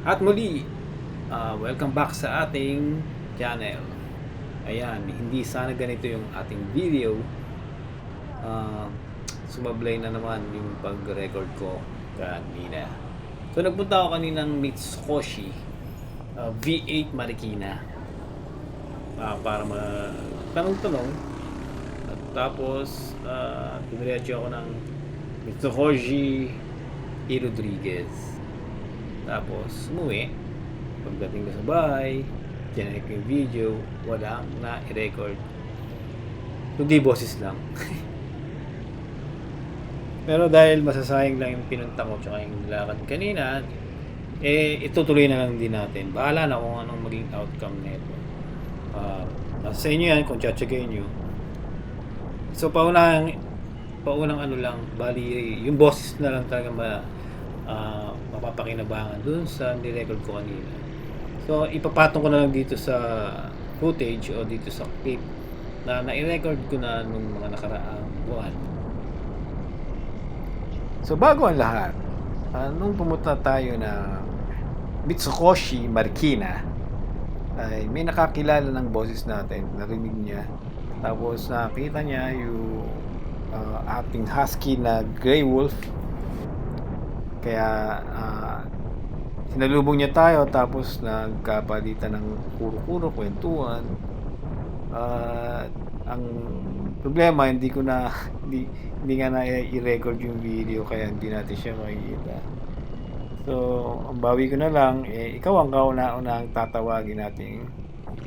At muli, ah, welcome back sa ating channel. Ayan, hindi sana ganito yung ating video. Ah, sumablay na naman yung pag-record ko kanina. So nagpunta ako kaninang Mitsukoshi ah, V8 Marikina Ah, para magtanong-tanong at tapos uh, dumiretso ako ng Mitsukoshi E. Rodriguez tapos umuwi. Pagdating ko sa bahay chinek yung video wala na i-record. Kundi boses lang. Pero dahil masasayang lang yung pinunta ko tsaka yung nilakad kanina eh itutuloy na lang din natin. Bahala na kung anong maging outcome nito. Uh, sa inyo yan kung tsatsagayin nyo. So paunang paunang ano lang bali yung boses na lang talaga ma, ah, mapapakinabangan dun sa nirecord ko kanina so ipapatong ko na lang dito sa footage o dito sa clip na nai-record ko na nung mga nakaraang buwan so bago ang lahat ah, nung pumunta tayo na Mitsukoshi Marikina ay may nakakilala ng boses natin, narinig niya. Tapos nakita niya yung ah, ating husky na Grey Wolf. Kaya ah, sinalubong niya tayo tapos nagkapalitan ng kuro-kuro, kwentuhan. At ang problema hindi ko na hindi, hindi nga na i-record yung video kaya hindi natin siya makikita. So, ang bawi ko na lang, eh, ikaw ang kauna-una ang tatawagin natin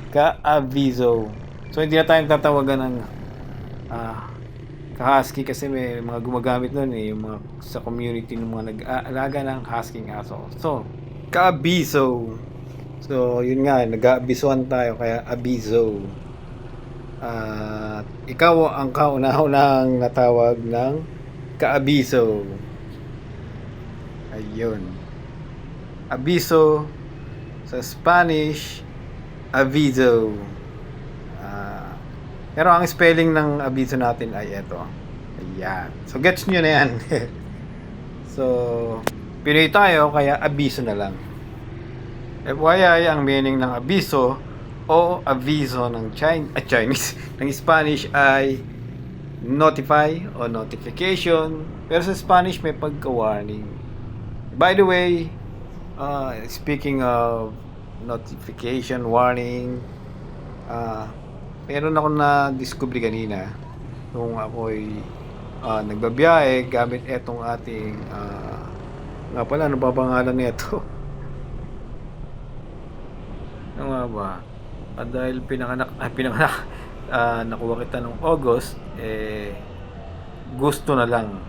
ka-aviso. So, hindi na tayong tatawagan ng ah, ka-husky kasi may mga gumagamit nun eh, yung mga sa community ng mga nag-aalaga ng husky aso. So, ka-abiso. So, yun nga, nag-aabisuan tayo, kaya abiso. At ikaw ang kauna-unang natawag ng ka-abiso. Ayun. Abiso sa Spanish aviso. Pero ang spelling ng abiso natin ay ito. Ayan. So gets nyo na yan. so Pinoy tayo kaya abiso na lang. FYI, ang meaning ng abiso o aviso ng Chin ah, Chinese, ng Spanish ay notify o notification. Pero sa Spanish may pagka-warning. By the way, uh, speaking of notification, warning, uh, meron ako na discovery kanina nung ako'y uh, nagbabiyahe gamit etong ating uh, nga pala, ano ba pangalan nito? ano nga ba? At dahil pinanganak, ah, pinanganak, ah, nakuha kita nung August, eh, gusto na lang.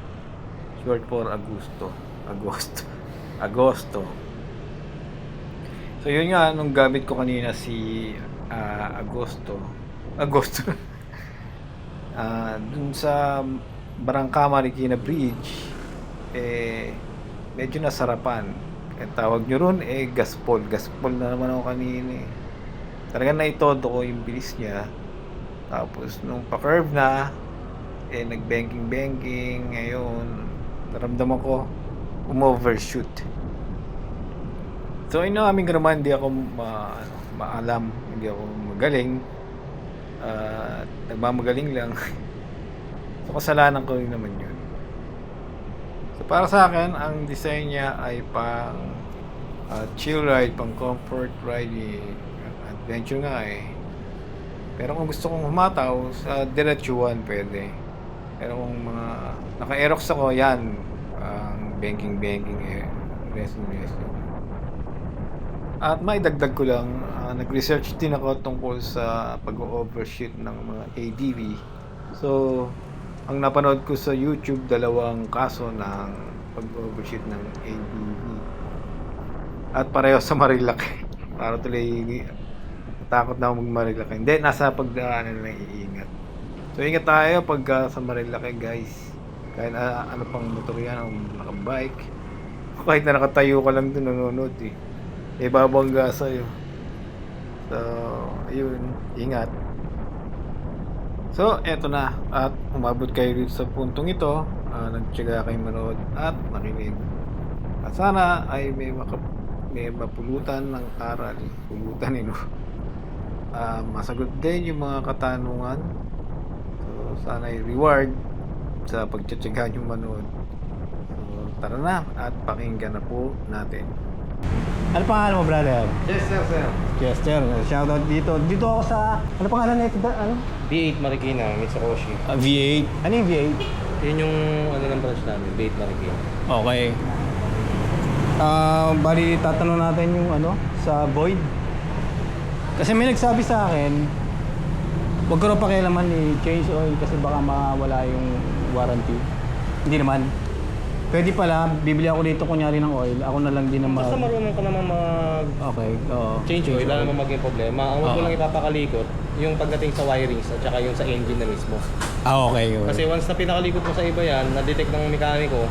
Short for Agusto. Agosto. Agosto. So yun nga, nung gamit ko kanina si ah, Agosto. Agosto. Ah, dun sa Barangka Marikina Bridge, eh, medyo nasarapan. Ang tawag nyo ron, eh, gaspol. Gaspol na naman ako kanina eh. Talagang naitodo ko yung bilis niya. Tapos, nung pa-curve na, eh, nag-banking-banking. Ngayon, naramdaman ko, umovershoot. So, inamin ko naman, hindi ako ma, ano, maalam, hindi ako magaling. At nagmamagaling lang. so, kasalanan ko rin naman yun. So, para sa akin, ang design niya ay pang ah, chill ride, pang comfort ride, adventure nga eh. Pero kung gusto kong humataw, sa diretsuhan pwede. Pero kung mga naka-aerox ako, yan, ang banking-banking eh, resto-resto. At may dagdag ko lang, ah, nag-research din ako tungkol sa pag-overshoot ng mga ADV. So, ang napanood ko sa YouTube, dalawang kaso ng pag-overshoot ng ADV. At pareho sa Marilaki. Para tuloy, takot na ako mag-Marilaki. Hindi, nasa pagdaanan lang iingat. So, ingat tayo pag ah, sa Marilaki, guys. Kahit ah, ano pang motor yan, o nakabike. Kahit na nakatayo ka lang doon nanonood eh. May babangga sa'yo. So, ayun, ingat. So, eto na. At umabot kayo dito sa puntong ito. Uh, nagtsaga kayo manood at nakinig. At sana ay may maka may mapulutan ng aral, pulutan eh, no? Ah, masagot din yung mga katanungan. So, sana i-reward sa pagtsatsagaan yung manood. So, tara na at pakinggan na po natin. Ano pangalan mo, brother? Yes, sir. Chester. Shoutout dito. Dito ako sa... Ano pangalan nito? Da- Ano? B8 Marikina, Mitsukoshi. Ah, V8. Ano yung V8? Yun yung ano ng branch namin, B8 Marikina. Okay. Ah, bali tatanong natin yung ano sa Void. Kasi may nagsabi sa akin, huwag ko raw pakialaman ni change oil kasi baka mawala yung warranty. Hindi naman. Pwede pala, bibili ako dito kunyari ng oil, ako na lang din ang mag... Basta marunong ka naman mag Okay, oo. change oil, wala naman maging problema. Ang huwag mo Oo. lang ipapakalikot, yung pagdating sa wirings at saka yung sa engine na mismo. Ah, okay. okay. Kasi once na pinakalikot mo sa iba yan, na-detect ng mekaniko,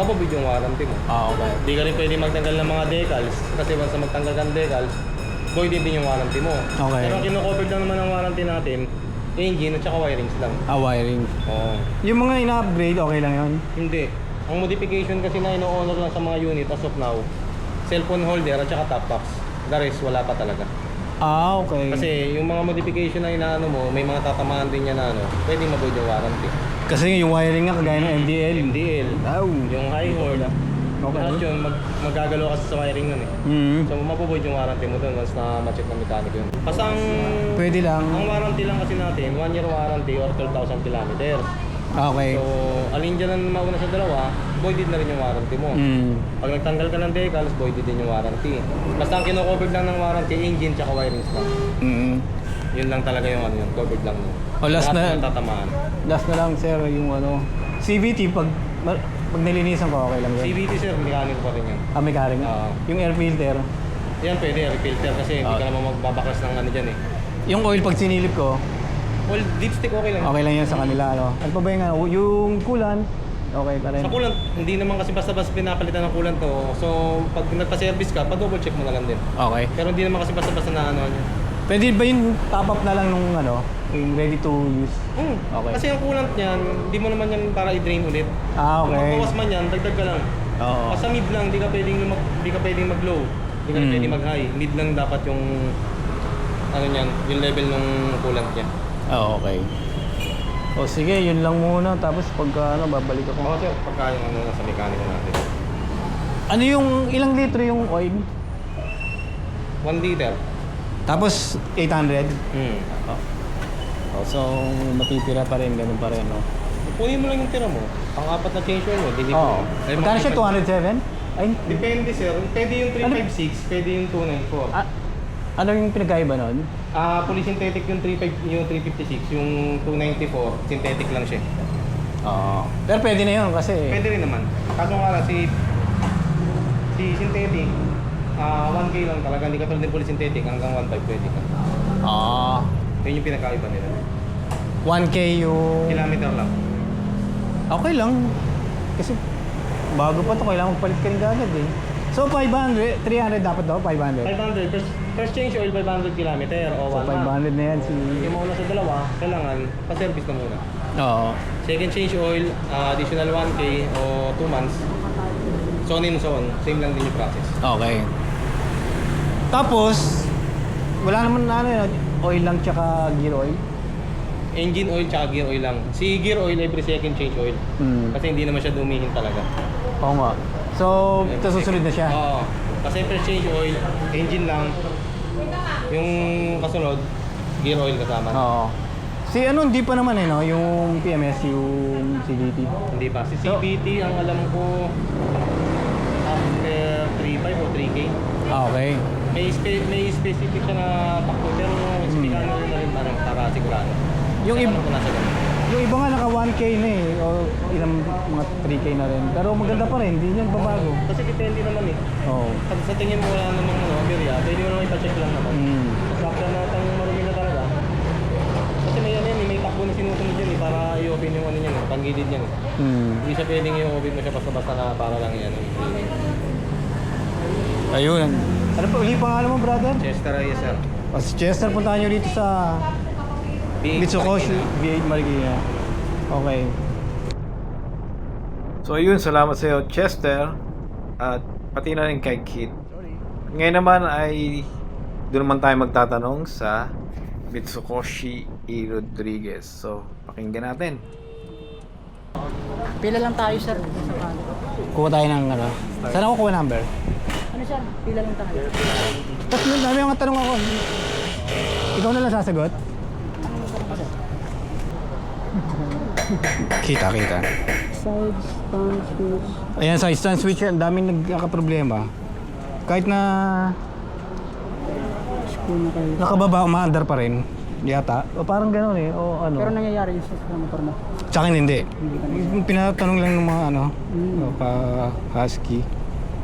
papabid yung warranty mo. Ah, okay. Hindi ka rin pwede magtanggal ng mga decals kasi once na magtanggal ka ng decals, void din yung warranty mo. Okay. Pero ang lang naman ng warranty natin, engine at saka wirings lang. Ah, wiring. Oo. Yung mga ina-upgrade, okay lang yun? Hindi. Ang modification kasi na ino-honor lang sa mga unit as of now, cellphone holder at saka top box. The rest, wala pa talaga. Ah, okay. Kasi yung mga modification na inaano mo, may mga tatamaan din niya na ano, pwedeng mabuid yung warranty. Kasi yung wiring nga kagaya ng MDL. MDL, Oh. yung high horn, Okay. lahat yun, mag, magagalaw kasi sa wiring nun eh. Mm. So mapubuid yung warranty mo doon once na ma-check ng mekaniko yun. Kasi ang, Pwede lang. ang warranty lang kasi natin, 1 year warranty or 12,000 kilometers. Okay. So, alin dyan ang mauna sa dalawa, voided na rin yung warranty mo. Mm. Pag nagtanggal ka ng decals, voided din yung warranty. Basta ang kino-covered lang ng warranty, engine tsaka wirings lang. Mm. Yun lang talaga yung ano yun, covered lang yun. O, last Lahat na- tatamaan. Last na lang sir yung ano CVT pag pag nilinisan ko okay lang yun. CVT sir, mekaniko pa rin yan. Ah, may karing. Oo. Yung air filter. Yan pwede, refilter kasi hindi Ah. ka naman magbabaklas ng ano dyan eh. Yung oil pag sinilip ko, Well, dipstick okay lang. okay lang yan sa kanila ano. Ano pa ba yung ano, yung coolant, okay pa rin. Sa coolant, hindi naman kasi basta-basta pinapalitan ng coolant to. So, pag nagpa-service ka, pa-double check mo na lang din. Okay. Pero hindi naman kasi basta-basta na ano niya. Pwede ba yung top up na lang nung ano, yung ready to use? Hmm. Okay. Kasi yung coolant niyan, hindi mo naman yan para i-drain ulit. Ah, Kung okay. magbawas man yan, dagdag ka lang. Oo. Basta mid lang, di ka pwedeng mag, di ka pwedeng mag-low. Di ka Mm. pwedeng mag-high. Mid lang dapat yung ano niyan, yung level ng coolant niya. Ah, okay. O sige, yun lang muna. Tapos pagka ano, babalik ako. Baka sir, pagka yung ano nasa mekaniko natin. Ano yung ilang litro yung oil? 1 liter. Tapos 800. Hmm. Oh, so matitira pa rin, ganun pa rin, no? Kunin mo lang yung tira mo. Ang apat na change oil mo, delete Oo. mo. Ay, Magkano siya? makikipag- 207? Ay, Depende sir. Pwede yung 356, pwede yung 294. ah, ano yung pinagkaiba nun? Ah, fully synthetic yung 35 yung 356, yung 294 synthetic lang siya. Oo. Pero pwede na yun kasi... Pwede rin naman. Kaso nga lang, si si synthetic ah 1K lang talaga, hindi katulad ng fully synthetic hanggang 1.5 pwede ka. Ah. Yun yung pinakaiba nila. 1K yung... Kilometer lang. Okay lang. Kasi bago pa to kailangan magpalit ka rin agad eh. So 500, 300 dapat daw, 500. 500, first, first change oil 500 kilometer o So 1 month. 500 na yan si... Yung mauna sa dalawa, kailangan pa-service na muna. Oo. Second change oil, ah, additional 1K o 2 months. So on in so on, same lang din yung process. Okay. Tapos, wala naman na ano yun, oil lang tsaka gear oil. Engine oil tsaka gear oil lang. Si gear oil every second change oil. Hmm. Kasi hindi naman siya dumihin talaga. Oo nga. So, ito susunod na siya. Oo. Kasi first change oil, engine lang. Yung kasunod, gear oil kasama. Oo. Si ano, hindi pa naman eh, no? Yung PMS, yung CDT. Hindi pa. Si So- CVT, ang alam ko, after 3.5 o 3K. Ah, okay. May, spe- may specific siya na takbo, pero explican mo na rin ano, para sigurado. Hmm. Yung Kasi ib- alam ko nasa ganun. Yung iba nga naka 1K na eh, o ilang mga 3K na rin. Pero maganda pa rin, hindi yan babago. Kasi depende naman eh. Oo. Pag sa tingin mo wala namang ano, aberya, pwede mo naman ipacheck lang naman. Mm. After na itang marumi na talaga. Kasi may ano yan, eh, may takbo na sinusunod yan eh, para i-open yung ano yan, eh, panggilid yan. eh. Mm. Hindi siya pwedeng i-open mo siya basta-basta na para lang yan. eh. Ayun. Ano pa, uli pangalan mo, brother? Chester Reyes sir. O, si Chester, puntahan nyo dito sa Mitsukoshi V8 Marikina. Okay. So ayun, salamat sa iyo Chester at pati na rin kay Kit. Ngayon naman ay doon naman tayo magtatanong sa Mitsukoshi E. Rodriguez. So, pakinggan natin. Pila lang tayo, sir. Sa kanto. Kuha tayo ng ano. Saan ako kuha number? Ano, sir? Pila lang tayo. Tapos may mga tanong ako. Ikaw na lang sasagot? Ano tanong ka, sir? Kita, kita. Side, stand, switch. Ayan, sa stand switch, ang daming nagkakaproblema. Kahit na Screw na kayo. nakababa, umaandar pa rin. Yata. O parang gano'n eh. O ano. Pero nangyayari yung sa motor mo. Sa akin hindi. Hindi ka Pinatanong lang ng mga ano, Mm. o, pa husky.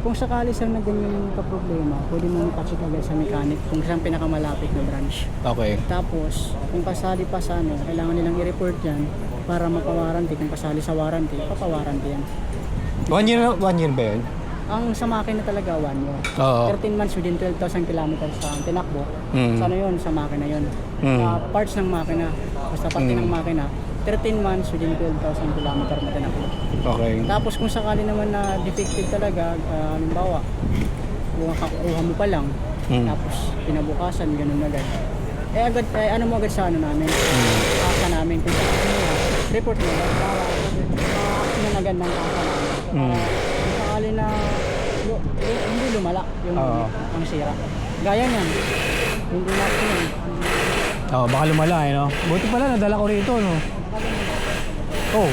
Kung sakali sir na ganyan yung problema, pwede mo ipacheck agad sa mechanic kung saan pinakamalapit na branch. Okay. Tapos, kung kasali pa sa ano, kailangan nilang i-report yan para mapawaranty. Kung kasali sa warranty, papawaranty yan. One year, one year ba yun? Ang sa makina talaga, one year. Oo. 13 months within 12,000 kilometers sa tinakbo. Mm. Sa ano yun? Sa makina yun. Mm. Sa parts ng makina. Basta parte Mm. ng makina. 13 months within 12,000 kilometer na tinakbo. Okay. Tapos kung sakali naman na defective talaga, uh, halimbawa, kung kakuha mo pa lang, Mm. tapos pinabukasan, ganun agad. Eh agad, eh, ano mo agad sa ano namin? Mm. Kasa namin. Kung mo, report mo. Para agad ng kasa namin. Mm. Sakali na hindi lumala yung Oo. ang sira. Gaya niyan. Hindi natin yun. Oo, baka lumala eh, no? Buti pala, nadala ko rito, no? Oh,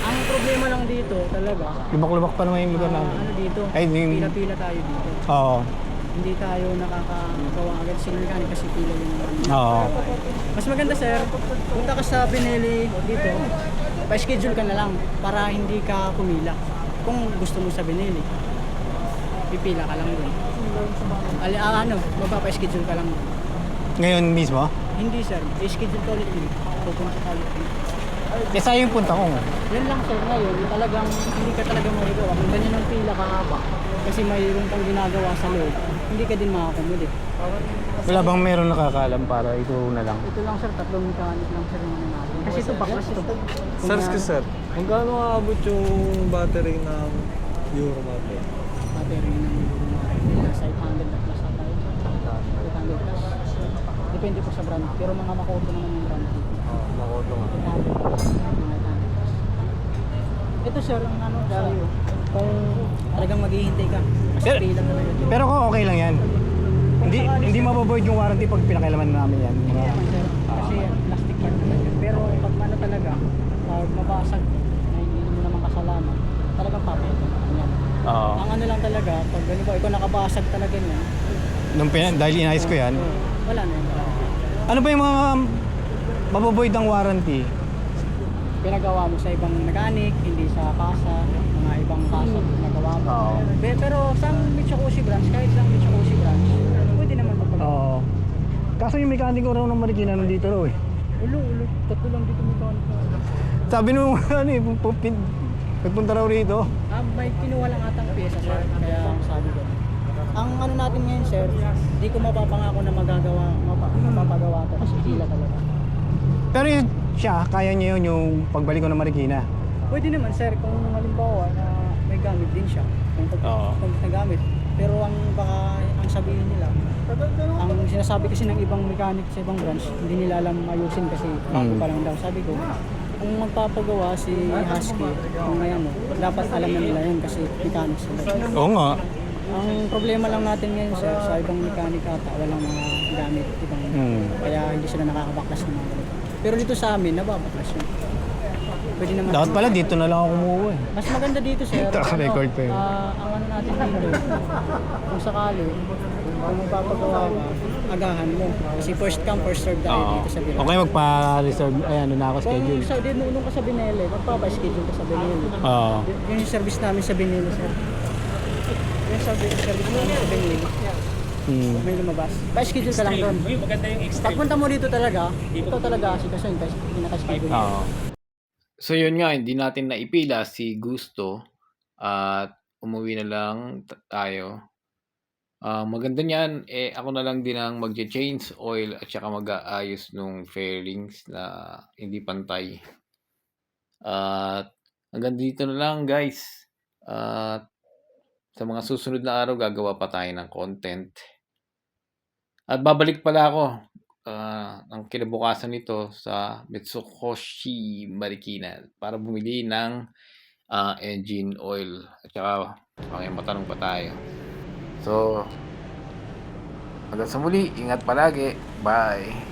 Ang problema lang dito talaga, lubak-lubak pa naman yung lugar ah, namin. ano dito, Ay, yung- pila-pila tayo dito. Oo. Hindi tayo nakakagawa agad sa mechanic kasi pila yung Oo. Mas maganda sir, punta ka sa Benelli dito, pa-schedule ka na lang para hindi ka kumila. Kung gusto mo sa Benelli, pipila ka lang doon. Ali, ah, ano, magpapa-schedule ka lang. Ngayon mismo? Hindi sir, i-schedule ka ulit yun. Pupunta ka ulit yun. Eh, saan yung punta ko? Yan lang sir, ngayon, talagang hindi ka talaga magagawa. Kung ganyan ang pila kahaba, kasi mayroon kang ginagawa sa loob, hindi ka din makakommodate. Wala bang meron nakakaalam para ito na lang? Ito lang sir, tatlong mechanic lang sir yung ano natin. Kasi ito baklas ito. Sir, excuse sir. Kung gaano aabot yung battery ng Euro natin? battery ng nasa 800 na plus ata yun. 800 plus. Depende po sa brand. Pero mga Makoto naman yung brand. Ah, makoto nga. 800 plus. Mga 800 plus. Ito sir, ang ano value. Kung talagang maghihintay ka. Pero- talaga dito. Pero kung okay lang yan. Hindi hindi mababoid yung warranty pag pinakailaman namin yan. Hindi naman sir. Kasi plastic part naman yun. Pero pag ano talaga, pag mabasag na hindi mo naman kasalanan, talagang papayag. Yan. Oo. Ang ano lang talaga, pag ganito, ikaw nakabasag talaga niyan, Nung pina- dahil inayos ko yan. wala na yun. Ano ba yung mga mababoid ang warranty? pinagawa mo sa ibang mechanic, hindi sa kasa, ibang kasa nagawa mo. Oo. Be- Pero sa Mitsukoshi branch, kahit sa Mitsukoshi branch, pwede naman magpagawa. Oo. Kaso yung mekaniko raw ng Marikina nandito raw eh. Ulo, ulo, tatlo lang dito mechanic. Sabi nung ano eh, pu- pu- nagpunta raw rito. Ah, may kinuha lang atang pyesa sir, kaya ang sabi ko. Ang ano natin ngayon sir, di ko mapapangako na magagawa, mapa, mapapagawa to kasi pila talaga. Pero yun, siya, kaya niya yun yung pagbalik ko ng Marikina. Pwede naman sir, kung halimbawa na gamit din siya, kung, pag, Oo. kung nagamit. Pero ang baka ang sabihin nila, ang sinasabi kasi ng ibang mechanic sa ibang branch, hindi nila alam ayusin kasi bago Mm. pa lang daw. Sabi ko, kung magpapagawa si Husky, kung may ano, dapat alam na nila yun kasi mechanic sila. Oo nga. Ang problema lang natin ngayon sir, sa ibang mechanic ata, walang mga gamit ibang Hmm. kaya hindi sila nakakabaklas ng mga ganito. Pero dito sa amin, nababaklas yun. Pwede naman. Dapat pala dito na lang ako kumuha eh. Mas maganda dito sir. Ito, record pa yun. ah, ang ano natin dito, kung sakali, kung magpapagawa ka, agahan mo. Kasi first come, first serve tayo Oo. dito sa Binele. Okay, magpa-reserve. Ayan, doon na ako Kung schedule. sa, din, nung ka sa Binele, magpapa-schedule ka sa Binele. Oo. Yun yung service namin sa Binele sir. Yun yung service, service namin sa Binele. Hmm. May lumabas. Pa-schedule ka lang doon. Pagpunta mo dito talaga, ito talaga kasi kasi yung pinaka-schedule. Oo. So yun nga, hindi natin naipila si Gusto at umuwi na lang tayo. Ah, maganda niyan, eh ako na lang din ang magche-change oil at saka mag-aayos nung fairings na hindi pantay. At hanggang dito na lang guys. At Sa mga susunod na araw gagawa pa tayo ng content. At babalik pala ako ah, ng kinabukasan nito sa Mitsukoshi Marikina para bumili ng ah, engine oil. At saka may matanong pa tayo. So, hanggang sa muli, ingat palagi. Bye!